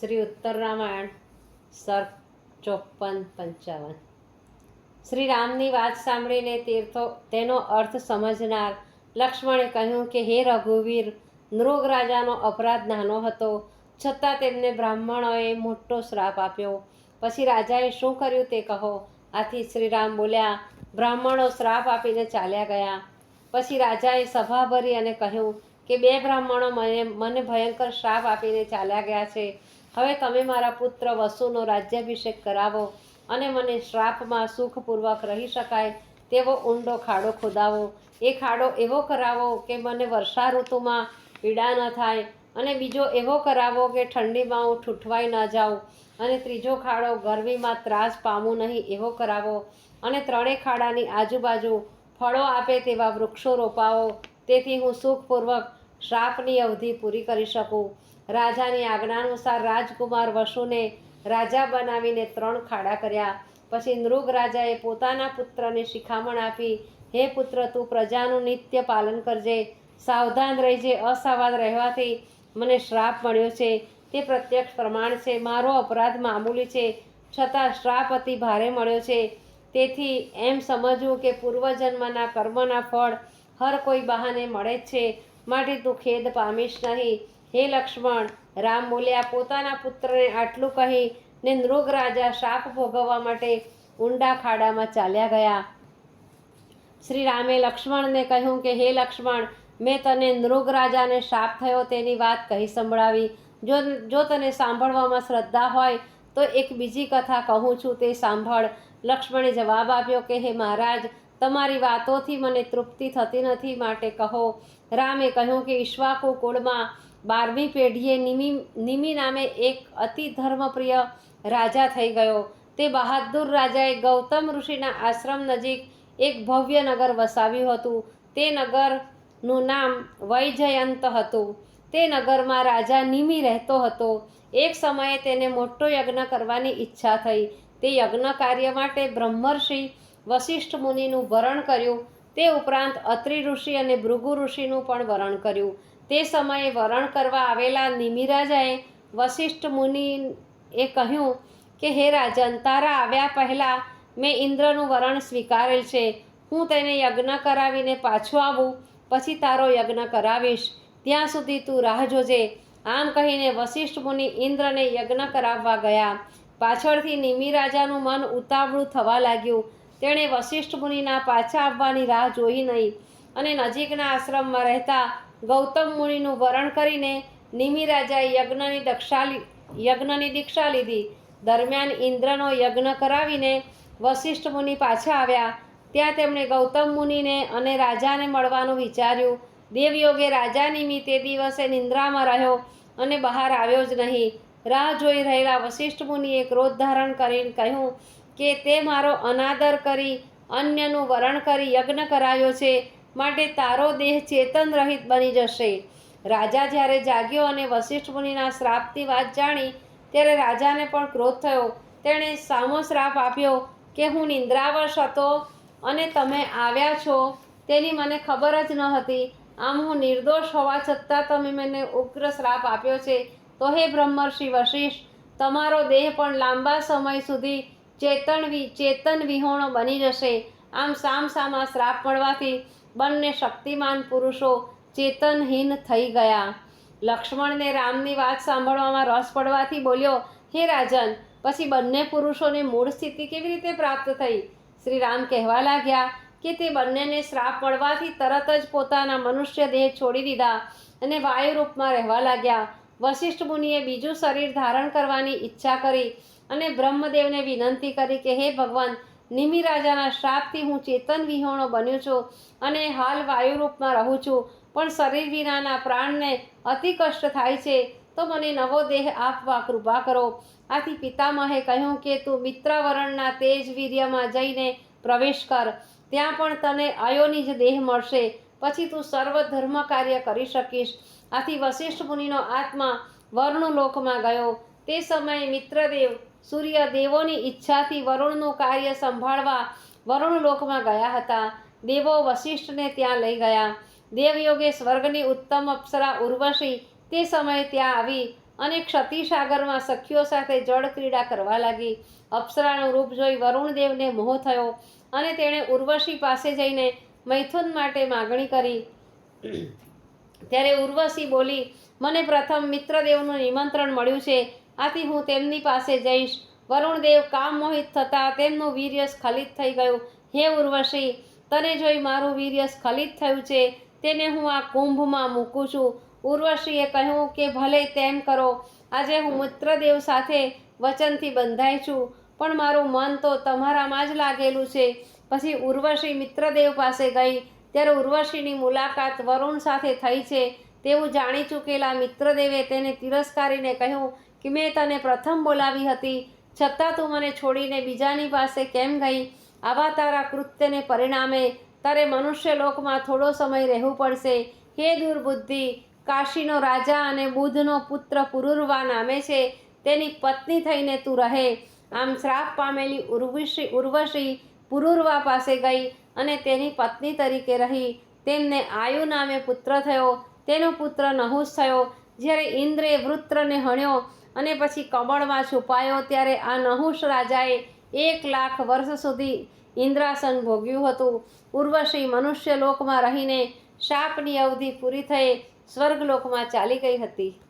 શ્રી ઉત્તર રામાયણ સર્ગ ચોપન પંચાવન. શ્રી રામની વાત સાંભળીને તીર્થો, તેનો અર્થ સમજનાર લક્ષ્મણે કહ્યું કે, હે રઘુવીર નૃગ રાજાનો અપરાધ નાનો હતો. છતાં તેમને બ્રાહ્મણોએ મોટો શ્રાપ આપ્યો. પછી રાજાએ શું કર્યું તે કહો. આથી શ્રીરામ બોલ્યા, બ્રાહ્મણો શ્રાપ આપીને ચાલ્યા ગયા. પછી રાજાએ સભા ભરી અને કહ્યું કે, બે બ્રાહ્મણો મને મને ભયંકર શ્રાપ આપીને ચાલ્યા ગયા છે. હવે તમે મારા પુત્ર વસુનો રાજ્યાભિષેક કરાવો અને મને શ્રાપમાં સુખપૂર્વક રહી શકાય તેવો ઊંડો ખાડો ખોદાવો. એ ખાડો એવો કરાવો કે મને વર્ષા ઋતુમાં પીડા ન થાય અને બીજો એવો કરાવો કે ઠંડીમાં હું ઠૂઠવાઈ ન જાઉં અને ત્રીજો ખાડો ગરમીમાં ત્રાસ પામું નહીં એવો કરાવો અને ત્રણેય ખાડાની આજુબાજુ ફળો આપે તેવા વૃક્ષો રોપાવો. તેથી હું સુખપૂર્વક શ્રાપની અવધિ પૂરી કરી શકું? રાજાની આજ્ઞાનુસાર રાજકુમાર વસુને રાજા બનાવીને ત્રણ ખાડા કર્યા. પછી નૃગ રાજાએ પોતાના પુત્રને શિખામણ આપી, હે પુત્ર, તું પ્રજાનું નિત્ય પાલન કરજે. સાવધાન રહેજે અસાવાદ રહેવાથી મને શ્રાપ મળ્યો છે. તે પ્રત્યક્ષ પ્રમાણ છે. મારો અપરાધ મામૂલી છે. છતાં શ્રાપ અતિ ભારે મળ્યો છે. તેથી એમ સમજવું કે પૂર્વજન્મના કર્મના ફળ હર કોઈ બહાને મળે જ છે. માટે તું ખેદ પામીશ નહીં. હે લક્ષ્મણ, રામ બોલ્યા પોતાના પુત્રને આટલું કહી ને નૃગ રાજા શાપ ભોગવવા માટે ઊંડા ખાડામાં ચાલ્યા ગયા. શ્રી રામે લક્ષ્મણને કહ્યું કે, હે લક્ષ્મણ, મેં તને નૃગ રાજાને શાપ થયો તેની વાત કહી સંભળાવી. જો જો તને સાંભળવામાં શ્રદ્ધા હોય, તો એક બીજી કથા કહું છું, તે સાંભળ. લક્ષ્મણે જવાબ આપ્યો કે, હે મહારાજ, તમારી વાતોથી મને તૃપ્તિ થતી નથી, માટે કહો. રામે કહ્યું કે ઈશ્વાકુ કુળમાં બારમી પેઢીએ નિમિ નિમિ નામે એક અતિ ધર્મપ્રિય રાજા થઈ ગયો. તે બહાદુર રાજાએ ગૌતમ ઋષિના આશ્રમ નજીક એક ભવ્ય નગર વસાવ્યું હતું. તે નગરનું નામ વૈજયંત હતું. તે નગરમાં રાજા નિમિ રહેતો હતો. એક સમયે તેને મોટો યજ્ઞ કરવાની ઈચ્છા થઈ. તે યજ્ઞ કાર્ય માટે બ્રહ્મર્ષિ વશિષ્ઠ મુનિનું વરણ કર્યું. તે ઉપરાંત અત્રિ ઋષિ અને ભૃગુ ઋષિનું પણ વરણ કર્યું. તે સમયે વરણ કરવા આવેલા નિમિરાજાએ વશિષ્ઠ મુનિએ કહ્યું કે, હે રાજન, તારા આવ્યા પહેલાં મેં ઇન્દ્રનું વરણ સ્વીકારેલ છે. હું તેને યજ્ઞ કરાવીને પાછું આવું, પછી તારો યજ્ઞ કરાવીશ. ત્યાં સુધી તું રાહ જોજે. આમ કહીને વશિષ્ઠ મુનિ ઇન્દ્રને યજ્ઞ કરાવવા ગયા. પાછળથી નિમિ રાજાનું મન ઉતાવળું થવા લાગ્યું. તેણે વશિષ્ઠ મુનિના પાછા આવવાની રાહ જોઈ નહીં અને નજીકના આશ્રમમાં રહેતા ગૌતમ મુનિનું વરણ કરીને નિમિ રાજાએ યજ્ઞની દક્ષા યજ્ઞની દીક્ષા લીધી. દરમિયાન ઇન્દ્રનો યજ્ઞ કરાવીને વશિષ્ઠ મુનિ પાછા આવ્યા. ત્યાં તેમણે ગૌતમ મુનિને અને રાજાને મળવાનું વિચાર્યું. દેવયોગે રાજા નિમિત્તે દિવસે નિંદ્રામાં રહ્યો અને બહાર આવ્યો જ નહીં. રાહ જોઈ રહેલા વશિષ્ઠ મુનિએ ક્રોધ ધારણ કરીને કહ્યું કે તે મારો અનાદર કરી, અન્યનું વરણ કરી યજ્ઞ કરાયો છે, માટે તારો દેહ ચેતન રહિત બની જશે. રાજા જ્યારે જાગ્યો અને વશિષ્ઠ મુનિના શ્રાપની વાત જાણી, ત્યારે રાજાને પણ ક્રોધ થયો. તેણે સામો શ્રાપ આપ્યો કે હું નિંદ્રાવશ હતો અને તમે આવ્યા છો, તેની મને ખબર જ ન હતી. આમ હું નિર્દોષ હોવા છતાં તમે મને ઉગ્ર શ્રાપ આપ્યો છે. તો હે બ્રહ્મર્ષિ વશિષ્ઠ, તમારો દેહ પણ લાંબા સમય સુધી ચેતન વિ, ચેતન વિહોણો બની જશે. આમ સામ સામા શ્રાપ મળવાથી બંને શક્તિમાન પુરુષો ચેતનહીન થઈ ગયા. લક્ષ્મણને રામની વાત સાંભળવામાં રસ પડવાથી બોલ્યો, હે રાજન, પછી બંને પુરુષોને મૂળ સ્થિતિ કેવી રીતે પ્રાપ્ત થઈ? શ્રી રામ કહેવા લાગ્યા કે તે બંનેને શ્રાપ મળવાથી તરત જ પોતાના મનુષ્ય દેહ છોડી દીધા અને વાયુ રૂપમાં રહેવા લાગ્યા. વશિષ્ઠ મુનિએ બીજું શરીર ધારણ કરવાની ઈચ્છા કરી અને બ્રહ્મદેવને વિનંતી કરી કે, હે ભગવાન, નિમિ રાજાના શ્રાપથી હું ચેતન વિહોણો બન્યો છું અને હાલ વાયુરૂપમાં રહું છું. પણ શરીર વિનાના પ્રાણને અતિ કષ્ટ થાય છે, તો મને નવો દેહ આપવા કૃપા કરો. આથી પિતામહે કહ્યું કે, તું મિત્રાવરણના તેજ વીર્યમાં જઈને પ્રવેશ કર. ત્યાં પણ તને અયોની જ દેહ મળશે. પછી તું સર્વ ધર્મ કાર્ય કરી શકીશ. આથી વશિષ્ઠ મુનિનો આત્મા વર્ણલોકમાં ગયો. તે સમયે મિત્રદેવ સૂર્ય દેવોની ઈચ્છાથી વરુણનું કાર્ય સંભાળવા વરુણલોકમાં ગયા હતા. દેવો વશિષ્ઠને ત્યાં લઈ ગયા. દેવયોગે સ્વર્ગની ઉત્તમ અપ્સરા ઉર્વશી તે સમયે ત્યાં આવી અને ક્ષતિસાગરમાં સખીઓ સાથે જળ ક્રીડા કરવા લાગી. અપ્સરાનું રૂપ જોઈ વરુણદેવને મોહ થયો અને તેણે ઉર્વશી પાસે જઈને મૈથુન માટે માગણી કરી. ત્યારે ઉર્વશી બોલી, મને પ્રથમ મિત્રદેવનું નિમંત્રણ મળ્યું છે. આથી હું તેમની પાસે જઈશ. વરુણદેવ કામ મોહિત થતાં તેમનું વીર્ય સ્ખલિત થઈ ગયું. હે ઉર્વશી, તને જોઈ મારું વીર્ય સ્ખલિત થયું છે. તેને હું આ કુંભમાં મૂકું છું. ઉર્વશીએ કહ્યું કે, ભલે તેમ કરો. આજે હું મિત્રદેવ સાથે વચનથી બંધાઈ છું. પણ મારું મન તો તમારામાં જ લાગેલું છે. પછી ઉર્વશી મિત્રદેવ પાસે ગઈ. ત્યારે ઉર્વશીની મુલાકાત વરુણ સાથે થઈ છે. તેવું જાણી ચૂકેલા મિત્રદેવે તેને તિરસ્કારીને કહ્યું કે મેં તને પ્રથમ બોલાવી હતી. છતાં તું મને છોડીને બીજાની પાસે કેમ ગઈ? આવા તારા કૃત્યને પરિણામે તારે મનુષ્ય લોકમાં થોડો સમય રહેવું પડશે. હે દુર્બુદ્ધિ, કાશીનો રાજા અને બુદ્ધનો પુત્ર પુરુર્વા નામે છે. તેની પત્ની થઈને તું રહે. આમ શ્રાપ પામેલી ઉર્વશી ઉર્વશી પુરુરવા પાસે ગઈ અને તેની પત્ની તરીકે રહી. તેમને આયુ નામે પુત્ર થયો. તેનો પુત્ર નહુસ થયો. જ્યારે ઇન્દ્રે વૃત્રને હણ્યો અને પછી કમળમાં છુપાયો ત્યારે આ નહુષ રાજાએ એક લાખ વર્ષ સુધી ઇન્દ્રાસન ભોગ્યું હતું. ઉર્વશી મનુષ્ય લોકમાં રહીને શાપની અવધિ પૂરી થઈ સ્વર્ગલોકમાં ચાલી ગઈ હતી.